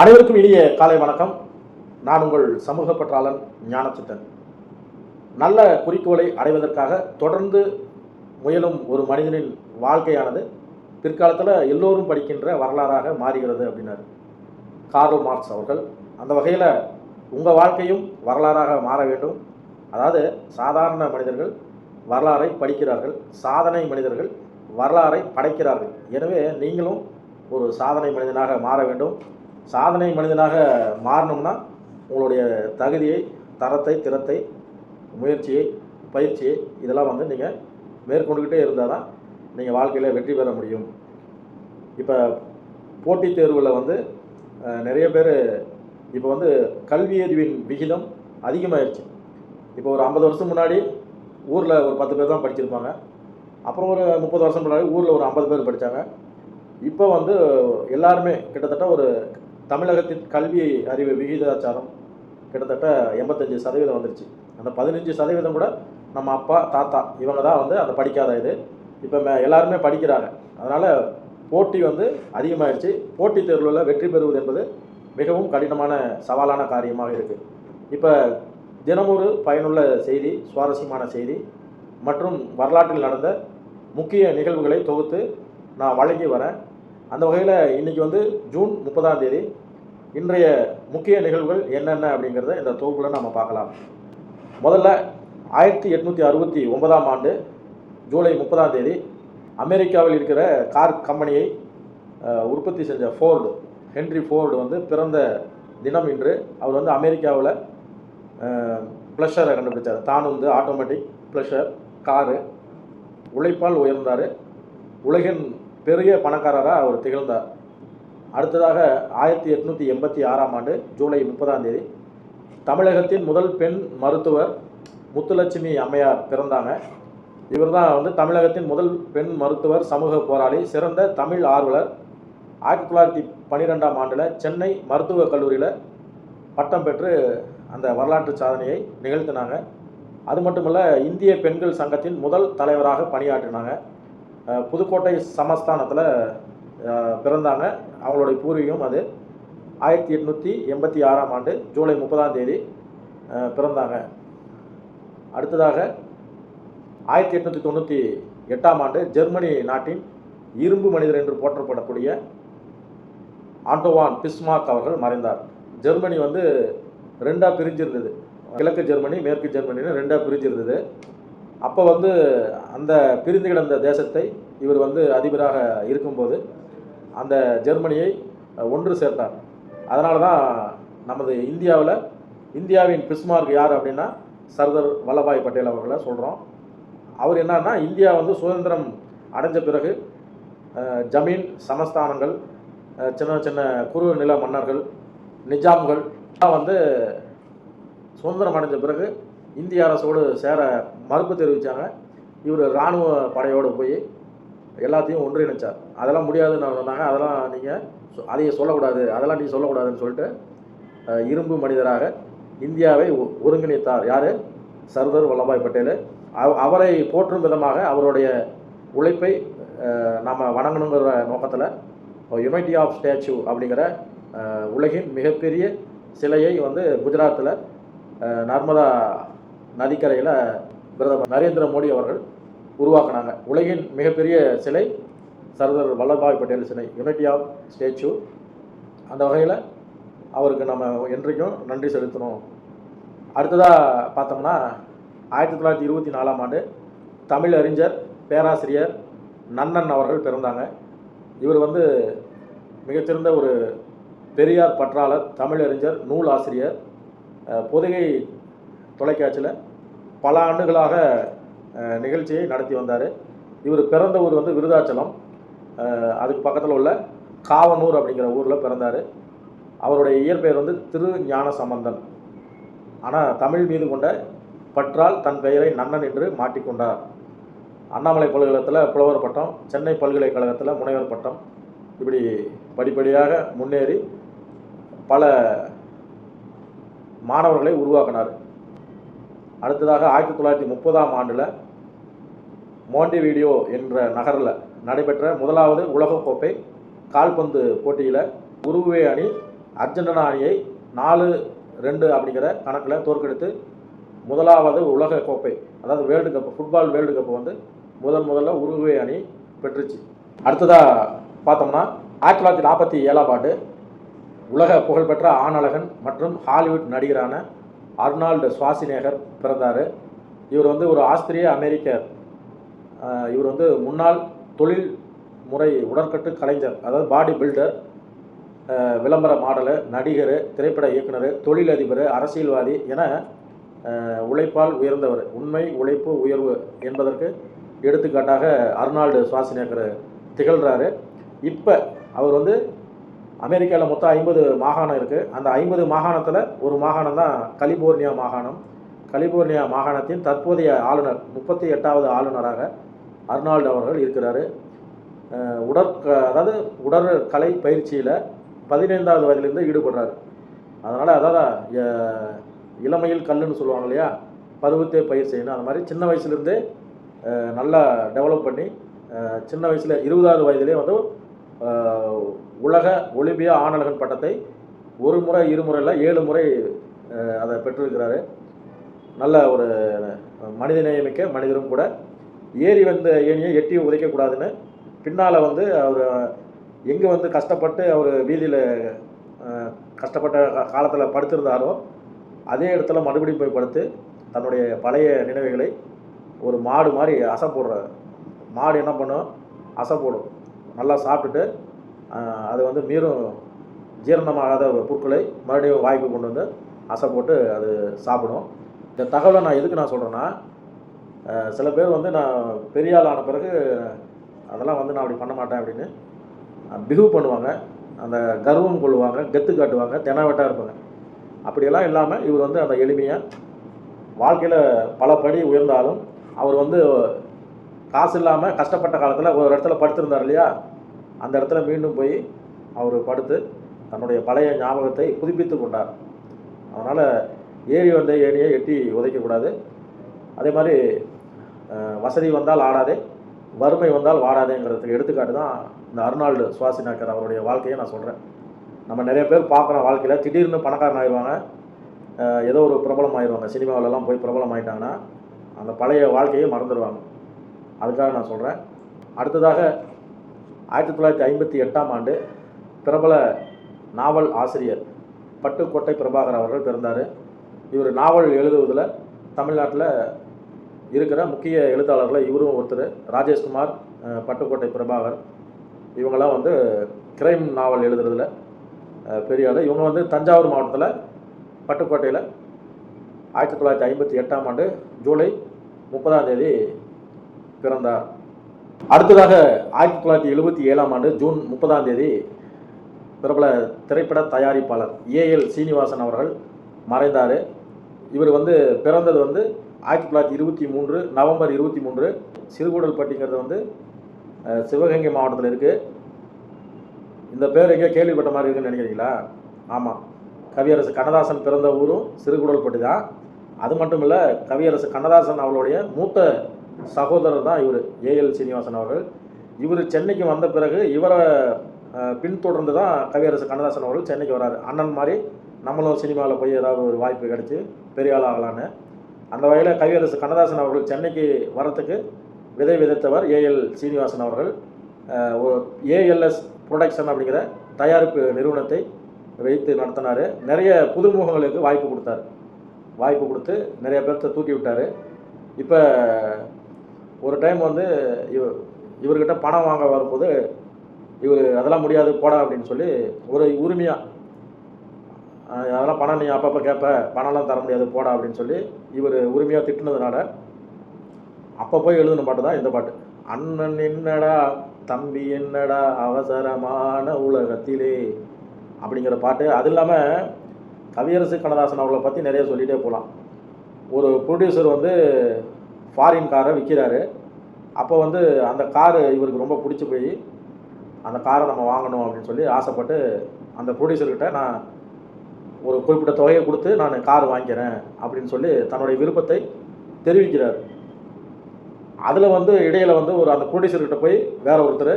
அனைவருக்கும் இனிய காலை வணக்கம். நான் உங்கள் சமூக பற்றாளன் ஞானச்சித்தன். நல்ல குறிக்கோளை அடைவதற்காக தொடர்ந்து முயலும் ஒரு மனிதனின் வாழ்க்கையானது பிற்காலத்தில் எல்லோரும் படிக்கின்ற வரலாறாக மாறுகிறது அப்படின்னாரு. கார்ல் மார்க்ஸ் அவர்கள். அந்த வகையில் உங்கள் வாழ்க்கையும் வரலாறாக மாற வேண்டும். அதாவது சாதாரண மனிதர்கள் வரலாறை படிக்கிறார்கள். சாதனை மனிதர்கள் வரலாறை படைக்கிறார்கள். எனவே நீங்களும் ஒரு சாதனை மனிதனாக மாற வேண்டும். சாதனை மனிதனாக மாறணும்னா உங்களுடைய தகுதியை தரத்தை திறத்தை முயற்சியை பயிற்சியை இதெல்லாம் வந்து நீங்கள் மேற்கொண்டுக்கிட்டே இருந்தால் தான் நீங்கள் வாழ்க்கையில் வெற்றி பெற முடியும். இப்போ போட்டித் தேர்வில் வந்து நிறைய பேர் இப்போ வந்து கல்வியறிவின் விகிதம் அதிகமாகிடுச்சு இப்போ ஒரு ஐம்பது வருஷம் முன்னாடி ஊரில் ஒரு பத்து பேர் தான் படிச்சிருப்பாங்க. அப்புறம் ஒரு முப்பது வருஷம் முன்னாடி ஊரில் ஒரு ஐம்பது பேர் படித்தாங்க இப்போ வந்து எல்லாருமே கிட்டத்தட்ட ஒரு தமிழகத்தின் கல்வி அறிவு விகிதாச்சாரம் கிட்டத்தட்ட எண்பத்தஞ்சு சதவீதம் வந்துருச்சு. அந்த பதினஞ்சு சதவீதம் கூட நம்ம அப்பா தாத்தா இவங்க தான் வந்து அந்த படிக்காத இது. இப்போ மே எல்லாருமே படிக்கிறாங்க. அதனால் போட்டி வந்து அதிகமாகிடுச்சு போட்டித் தேர்வில் வெற்றி பெறுவது என்பது மிகவும் கடினமான சவாலான காரியமாக இருக்குது இப்போ தினமொரு பயனுள்ள செய்தி சுவாரஸ்யமான செய்தி மற்றும் வரலாற்றில் நடந்த முக்கிய நிகழ்வுகளை தொகுத்து நான் வழங்கி வரேன். அந்த வகையில் இன்றைக்கி வந்து ஜூன் முப்பதாம் தேதி இன்றைய முக்கிய நிகழ்வுகள் என்னென்ன அப்படிங்கிறத இந்த தொகுப்பில் நம்ம பார்க்கலாம். முதல்ல ஆயிரத்தி எட்நூற்றி அறுபத்தி ஒன்பதாம் ஆண்டு ஜூலை முப்பதாம் தேதி அமெரிக்காவில் இருக்கிற கார் கம்பெனியை உற்பத்தி செஞ்ச ஃபோர்டு ஹென்ரி ஃபோர்டு வந்து பிறந்த தினம் இன்று அவர் வந்து அமெரிக்காவில் ப்ளஷரை கண்டுபிடிச்சார். தான் வந்து ஆட்டோமேட்டிக் ப்ளஷர் காரு உழைப்பால் உயர்ந்தார். உலகின் பெரிய பணக்காரராக அவர் திகழ்ந்தார். அடுத்ததாக ஆயிரத்தி எட்நூற்றி எண்பத்தி ஆறாம் ஆண்டு ஜூலை முப்பதாம் தேதி தமிழகத்தின் முதல் பெண் மருத்துவர் முத்துலட்சுமி அம்மையார் பிறந்தாங்க. இவர் தான் வந்து தமிழகத்தின் முதல் பெண் மருத்துவர் சமூக போராளி சிறந்த தமிழ் ஆர்வலர். ஆயிரத்தி தொள்ளாயிரத்தி பன்னிரெண்டாம் ஆண்டில் சென்னை மருத்துவக் கல்லூரியில் பட்டம் பெற்று அந்த வரலாற்று சாதனையை நிகழ்த்தினாங்க. அது மட்டுமல்ல இந்திய பெண்கள் சங்கத்தின் முதல் தலைவராக பணியாற்றினாங்க. புதுக்கோட்டை சமஸ்தானத்தில் பிறந்தாங்க. அவங்களுடைய பூர்வீகம் அது ஆயிரத்தி எட்நூற்றி எண்பத்தி ஆறாம் ஆண்டு ஜூலை முப்பதாம் தேதி பிறந்தாங்க. அடுத்ததாக ஆயிரத்தி எட்நூற்றி தொண்ணூற்றி எட்டாம் ஆண்டு ஜெர்மனி நாட்டின் இரும்பு மனிதர் என்று போற்றப்படக்கூடிய ஆண்டோவான் பிஸ்மாக் அவர்கள் மறைந்தார். ஜெர்மனி வந்து ரெண்டாக பிரிஞ்சிருந்தது. கிழக்கு ஜெர்மனி மேற்கு ஜெர்மனின்னு ரெண்டாக பிரிஞ்சிருந்தது. அப்போ வந்து அந்த பிரிந்து கிடந்த தேசத்தை இவர் வந்து அதிபராக இருக்கும்போது அந்த ஜெர்மனியை ஒன்று சேர்த்தார். அதனால தான் நமது இந்தியாவில் இந்தியாவின் பிஸ்மார்க் யார் அப்படின்னா சர்தார் வல்லபாய் பட்டேல் அவர்களை சொல்கிறோம் அவர் என்னன்னா இந்தியா வந்து சுதந்திரம் அடைஞ்ச பிறகு ஜமீன் சமஸ்தானங்கள் சின்ன சின்ன குறு நில மன்னர்கள் நிஜாம்கள் வந்து சுதந்திரம் அடைஞ்ச பிறகு இந்திய அரசோடு சேர மறுப்பு தெரிவித்தாங்க இவர் இராணுவ படையோடு போய் எல்லாத்தையும் ஒன்றிணைச்சார். அதெல்லாம் முடியாதுன்னு சொன்னாங்க. அதெல்லாம் நீங்கள் அதையே சொல்லக்கூடாது. அதெல்லாம் நீ சொல்லக்கூடாதுன்னு சொல்லிட்டு இரும்பு மனிதராக இந்தியாவை ஒருங்கிணைத்தார். யார்? சர்தார் வல்லபாய் பட்டேல். அவ- அவரை போற்றும் விதமாக அவருடைய உழைப்பை நாம் வணங்கணுங்கிற நோக்கத்தில் யுனைட்டி ஆஃப் ஸ்டாச்சு அப்படிங்கிற உலகின் மிகப்பெரிய சிலையை வந்து குஜராத்தில் நர்மதா நதிக்கரையில் பிரதமர் நரேந்திர மோடி அவர்கள் உருவாக்குனாங்க. உலகின் மிகப்பெரிய சிலை சர்தார் வல்லபாய் பட்டேல் சிலை யுனைட்டி ஆஃப் ஸ்டேச்சு அந்த வகையில் அவருக்கு நம்ம என்றைக்கும் நன்றி செலுத்தணும். அடுத்ததாக பார்த்தோம்னா ஆயிரத்தி தொள்ளாயிரத்தி இருபத்தி நாலாம் ஆண்டு தமிழ் அறிஞர் பேராசிரியர் நன்னன் அவர்கள் பிறந்தாங்க. இவர் வந்து மிகச்சிறந்த ஒரு பெரியார் பற்றாளர் தமிழறிஞர் நூல் ஆசிரியர். பொதுகை தொலைக்காட்சியில் பல ஆண்டுகளாக நிகழ்ச்சியை நடத்தி வந்தார். இவர் பிறந்த ஊர் வந்து விருதாச்சலம். அதுக்கு பக்கத்தில் உள்ள காவனூர் அப்படிங்கிற ஊரில் பிறந்தார். அவருடைய இயற்பெயர் வந்து திரு ஞான சம்பந்தன் ஆனால் தமிழ் மீது கொண்ட பற்றால் தன் பெயரை நன்னன் என்று மாட்டிக்கொண்டார் அண்ணாமலை பல்கலைக்கழகத்தில் புலவர் பட்டம் சென்னை பல்கலைக்கழகத்தில் முனைவர் பட்டம். இப்படி படிப்படியாக முன்னேறி பல மாணவர்களை உருவாக்கினார். அடுத்ததாக ஆயிரத்தி தொள்ளாயிரத்தி முப்பதாம் ஆண்டில் மோண்டிவீடியோ என்ற நகரில் நடைபெற்ற முதலாவது உலகக்கோப்பை கால்பந்து போட்டியில் உருகுவே அணி அர்ஜென்டினா அணியை நாலு ரெண்டு அப்படிங்கிற கணக்கில் தோற்கடித்து முதலாவது உலக கோப்பை அதாவது world cup football world cup வந்து முதன் முதல்ல உருகுவே அணி பெற்றுச்சு. அடுத்ததாக பார்த்தோம்னா ஆயிரத்தி தொள்ளாயிரத்தி நாற்பத்தி ஏழாம் ஆண்டு உலக புகழ்பெற்ற ஆணழகன் மற்றும் ஹாலிவுட் நடிகரான அர்னால்டு சுவாசிநேகர் பிறந்தார். இவர் வந்து ஒரு ஆஸ்திரிய அமெரிக்கர் இவர் வந்து முன்னாள் தொழில் முறை உடற்கட்டு கலைஞர் அதாவது பாடி பில்டர் விளம்பர மாடலு நடிகர் திரைப்பட இயக்குனர் தொழிலதிபர் அரசியல்வாதி என உழைப்பால் உயர்ந்தவர். உண்மை உழைப்பு உயர்வு என்பதற்கு எடுத்துக்காட்டாக அர்னால்டு சுவாசினேகர் திகழ்கிறாரு இப்போ அவர் வந்து அமெரிக்காவில் மொத்தம் ஐம்பது மாகாணம் இருக்குது அந்த ஐம்பது மாகாணத்தில் ஒரு மாகாணம் தான் கலிபோர்னியா மாகாணம். கலிபோர்னியா மாகாணத்தின் தற்போதைய ஆளுநர் முப்பத்தி எட்டாவது ஆளுநராக அர்னால்டு அவர்கள் இருக்கிறாரு. உடற்க அதாவது உடற்கலை பயிற்சியில் பதினைந்தாவது வயதிலிருந்து ஈடுபடுறாரு. அதனால் அதாவது இளமையில் கல்லுன்னு சொல்லுவாங்க இல்லையா? பருவத்தே பயிர் செய்யணும். அந்த மாதிரி சின்ன வயசுலேருந்தே நல்லா டெவலப் பண்ணி சின்ன வயசில் இருபதாவது வயதிலே வந்து உலக ஒலிம்பியா ஆணழகன் பட்டத்தை ஒரு முறை இருமுறையில் ஏழு முறை அதை பெற்றிருக்கிறாரு. நல்ல ஒரு மனித நேயமிக்க மனிதரும் கூட. ஏறி வந்த ஏணியை எட்டி உதைக்கக்கூடாதுன்னு பின்னால் வந்து அவர் எங்கே வந்து கஷ்டப்பட்டு அவர் வீதியில் கஷ்டப்பட்ட காலத்தில் படுத்திருந்தாரோ அதே இடத்துல மறுபடியும் போய் படுத்து தன்னுடைய பழைய நினைவுகளை ஒரு மாடு மாதிரி அசை போடுற மாடு என்ன பண்ணும்? அசை போடும். நல்லா சாப்பிட்டுட்டு அது வந்து மீறும் ஜீரணமாகாத பொருட்களை மறுபடியும் வாய்க்கு கொண்டு வந்து அசை போட்டு அது சாப்பிடும். இந்த தகவலை நான் எதுக்கு நான் சொல்கிறேன்னா சில பேர் வந்து நான் பெரிய ஆள் ஆன பிறகு அதெல்லாம் வந்து நான் அப்படி பண்ண மாட்டேன் அப்படின்னு பிஹேவ் பண்ணுவாங்க. அந்த கர்வம் கொள்ளுவாங்க கெத்து காட்டுவாங்க தெனாவட்டாக இருப்பாங்க. அப்படியெல்லாம் இல்லாமல் இவர் வந்து அந்த எளிமையாக வாழ்க்கையில் பல படி உயர்ந்தாலும் அவர் வந்து காசு இல்லாமல் கஷ்டப்பட்ட காலத்தில் ஒரு இடத்துல படுத்திருந்தார் இல்லையா? அந்த இடத்துல மீண்டும் போய் அவர் படுத்து தன்னுடைய பழைய ஞாபகத்தை புதுப்பித்து கொண்டார். அதனால் ஏறி வந்த ஏணியை எட்டி உதைக்கக்கூடாது அதே மாதிரி வசதி வந்தால் ஆடாதே வறுமை வந்தால் வாடாதேங்கிறதுக்கு எடுத்துக்காட்டு தான் இந்த அர்னால்டு சுவாசினாக்கர் அவருடைய வாழ்க்கையை நான் சொல்கிறேன் நம்ம நிறைய பேர் பார்க்குறோம் வாழ்க்கையில் திடீர்னு பணக்காரன் ஆயிடுவாங்க ஏதோ ஒரு பிரபலம் ஆயிடுவாங்க. சினிமாவிலலாம் போய் பிரபலம் ஆயிட்டாங்கன்னா அந்த பழைய வாழ்க்கையை மறந்துடுவாங்க. அதுக்காக நான் சொல்கிறேன் அடுத்ததாக ஆயிரத்தி தொள்ளாயிரத்தி ஐம்பத்தி எட்டாம் ஆண்டு பிரபல நாவல் ஆசிரியர் பட்டுக்கோட்டை பிரபாகர் அவர்கள் பிறந்தார். இவர் நாவல் எழுதுவதில் தமிழ்நாட்டில் இருக்கிற முக்கிய எழுத்தாளர்களை இவரும் ஒருத்தர் ராஜேஷ்குமார் பட்டுக்கோட்டை பிரபாகர். இவங்கெல்லாம் வந்து கிரைம் நாவல் எழுதுறதுல பெரிய ஆள். இவங்க வந்து தஞ்சாவூர் மாவட்டத்தில் பட்டுக்கோட்டையில் ஆயிரத்தி தொள்ளாயிரத்தி ஐம்பத்தி எட்டாம் ஆண்டு ஜூலை முப்பதாம் தேதி பிறந்தார். அடுத்ததாக ஆயிரத்தி தொள்ளாயிரத்தி எழுபத்தி ஏழாம் ஆண்டு ஜூன் முப்பதாம் தேதி பிரபல திரைப்பட தயாரிப்பாளர் ஏஎல் சீனிவாசன் அவர்கள் மறைந்தார். இவர் வந்து பிறந்தது வந்து ஆயிரத்தி தொள்ளாயிரத்தி இருபத்தி மூன்று நவம்பர் இருபத்தி மூன்று. சிறுகூடல்பட்டிங்கிறது வந்து சிவகங்கை மாவட்டத்தில் இருக்குது இந்த பேர் எங்கேயோ கேள்விப்பட்ட மாதிரி இருக்குன்னு நினைக்கிறீங்களா? ஆமாம் கவியரசு கண்ணதாசன் பிறந்த ஊரும் சிறுகுடல்பட்டி தான். அது மட்டும் இல்லை கவியரசு கண்ணதாசன் அவளுடைய மூத்த சகோதரர் தான் இவர் ஏஎல் சீனிவாசன் அவர்கள். இவர் சென்னைக்கு வந்த பிறகு இவரை பின்தொடர்ந்து தான் கவியரசு கண்ணதாசன் அவர்கள் சென்னைக்கு வராரு. அண்ணன் மாதிரி நம்மளும் சினிமாவில் போய் ஏதாவது ஒரு வாய்ப்பு கிடைச்சி பெரிய ஆள் ஆகலான்னு. அந்த வகையில் கவியரசு கண்ணதாசன் அவர்கள் சென்னைக்கு வரத்துக்கு விதை விதைத்தவர் ஏஎல் சீனிவாசன் அவர்கள். ஏஎல்எஸ் ப்ரொடக்ஷன் அப்படிங்கிற தயாரிப்பு நிறுவனத்தை வைத்து நடத்தினார். நிறைய புதுமுகங்களுக்கு வாய்ப்பு கொடுத்தாரு. வாய்ப்பு கொடுத்து நிறைய பேர்த்த தூக்கி விட்டார். இப்போ ஒரு டைம் வந்து இவ இவர்கிட்ட பணம் வாங்க வரும்போது இவர் அதெல்லாம் முடியாது போடா அப்படின்னு சொல்லி ஒரு உரிமையாக அதெல்லாம் பணம் நீ அப்பப்போ கேட்ப பணம்லாம் தர முடியாது போடா அப்படின்னு சொல்லி இவர் உரிமையாக திட்டினதுனால அப்போ போய் எழுதின பாட்டு தான் இந்த பாட்டு. அண்ணன் என்னடா தம்பி என்னடா அவசரமான உலகத்திலே அப்படிங்கிற பாட்டு. அது இல்லாமல் கவியரசு கண்ணதாசன் அவளை பற்றி நிறைய சொல்லிகிட்டே போகலாம் ஒரு ப்ரொடியூசர் வந்து ஃபாரின் காரை விற்கிறாரு அப்போ வந்து அந்த காரு இவருக்கு ரொம்ப பிடிச்சி போய் அந்த காரை நம்ம வாங்கணும் அப்படின்னு சொல்லி ஆசைப்பட்டு அந்த ப்ரொடியூசர்கிட்ட நான் ஒரு குறிப்பிட்ட தொகையை கொடுத்து நான் கார் வாங்கிக்கிறேன் அப்படின்னு சொல்லி தன்னுடைய விருப்பத்தை தெரிவிக்கிறார். அதில் வந்து இடையில் வந்து ஒரு அந்த ப்ரொடியூசர்கிட்ட போய் வேற ஒருத்தர்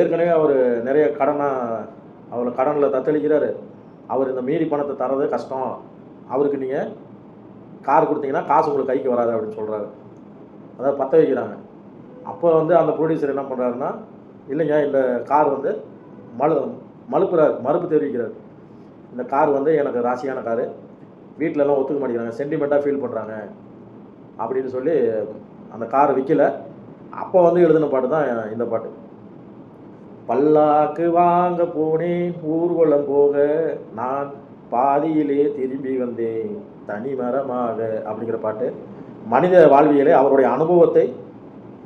ஏற்கனவே அவர் நிறைய கடனாக அவர் கடனில் தத்தளிக்கிறார். அவர் இந்த மீறி பணத்தை தரது கஷ்டம். அவருக்கு நீங்கள் கார் கொடுத்தீங்கன்னா காசு உங்களுக்கு கைக்கு வராது அப்படின்னு சொல்கிறாரு அதாவது பற்ற வைக்கிறாங்க. அப்போ வந்து அந்த ப்ரொடியூசர் என்ன பண்ணுறாருன்னா இல்லைங்க இந்த கார் வந்து மலு மலுப்புறார் மறுப்பு தெரிவிக்கிறார். இந்த கார் வந்து எனக்கு ராசியான காரு வீட்டிலலாம் ஒத்துக்க மாட்டேங்கிறாங்க. சென்டிமெண்ட்டாக ஃபீல் பண்ணுறாங்க அப்படின்னு சொல்லி அந்த காரை விற்கல அப்போ வந்து எழுதின பாட்டு தான் இந்த பாட்டு. பல்லாக்கு வாங்க போனேன் ஊர்வலம் போக நான் பாதியிலே திரும்பி வந்தேன் தனி மரமாக அப்படிங்கிற பாட்டு. மனித வாழ்வியலே அவருடைய அனுபவத்தை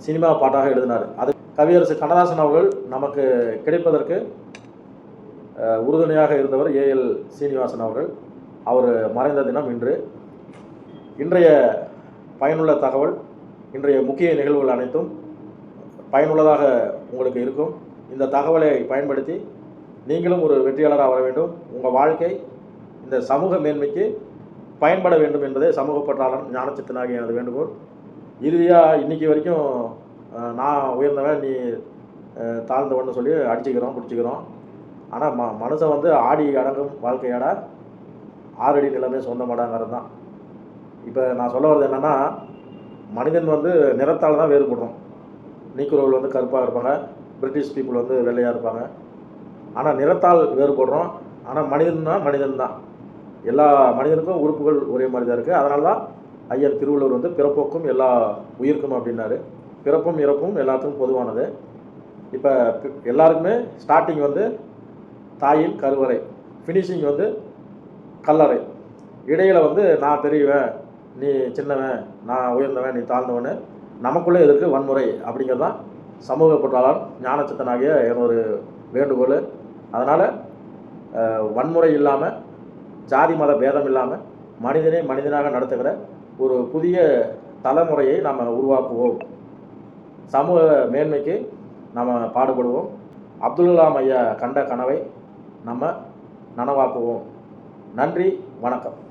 சினிமா பாட்டாக எழுதினார். அது கவியரசு கண்ணதாசன் அவர்கள் நமக்கு கிடைப்பதற்கு உறுதுணையாக இருந்தவர் ஏஎல் சீனிவாசன் அவர்கள். அவர் மறைந்த தினம் இன்று. இன்றைய பயனுள்ள தகவல் இன்றைய முக்கிய நிகழ்வுகள் அனைத்தும் பயனுள்ளதாக உங்களுக்கு இருக்கும். இந்த தகவலை பயன்படுத்தி நீங்களும் ஒரு வெற்றியாளராக வர வேண்டும். உங்கள் வாழ்க்கை இந்த சமூக மேன்மைக்கு பயன்பட வேண்டும் என்பதே சமூக பற்றாளன் ஞானச்சித்தனாகிய எனது வேண்டுகோள். இறுதியாக இன்னைக்கு வரைக்கும் நான் உயர்ந்தவன் நீ தாழ்ந்தவன்னு சொல்லி அடிச்சுக்கிறோம் பிடிச்சிக்கிறோம். ஆனால் ம மனுஷன் வந்து ஆடி அடங்கும் வாழ்க்கையாட. ஆறடி நிலமே சொந்தமாடாங்கிறது தான். இப்போ நான் சொல்ல வர்றது என்னென்னா மனிதன் வந்து நிறத்தால் தான் வேறுபடுறோம். நீக்குறவர்கள் வந்து கருப்பாக இருப்பாங்க பிரிட்டிஷ் பீப்புள் வந்து வெள்ளையாக இருப்பாங்க. ஆனால் நிறத்தால் வேறுபடுறோம். ஆனால் மனிதன்னா மனிதன் தான். எல்லா மனிதனுக்கும் உறுப்புகள் ஒரே மாதிரி தான் இருக்குது அதனால தான் ஐயர் திருவள்ளுவர் வந்து பிறப்போக்கும் எல்லா உயிர்க்கும் அப்படின்னாரு. பிறப்பும் இறப்பும் எல்லாத்துக்கும் பொதுவானது. இப்போ எல்லாருக்குமே ஸ்டார்டிங் வந்து தாயின் கருவறை ஃபினிஷிங் வந்து கல்லறை. இடையில் வந்து நான் பெரியவன் நீ சின்னவன் நான் உயர்ந்தவன் நீ தாழ்ந்தவன் நமக்குள்ளே எதிர்க்கு வன்முறை அப்படிங்கிறது தான் சமூக பொருளாளர் ஞானச்சித்தனாகிய என்னொரு வேண்டுகோள். அதனால் வன்முறை இல்லாமல் ஜாதி மத பேதம் இல்லாமல் மனிதனை மனிதனாக நடத்துகிற ஒரு புதிய தலைமுறையை நாம் உருவாக்குவோம். சமூக மேன்மைக்கு நாம் பாடுபடுவோம். அப்துல் கலாம் ஐயா கண்ட கனவை நம்ம நனவாக்குவோம். நன்றி வணக்கம்.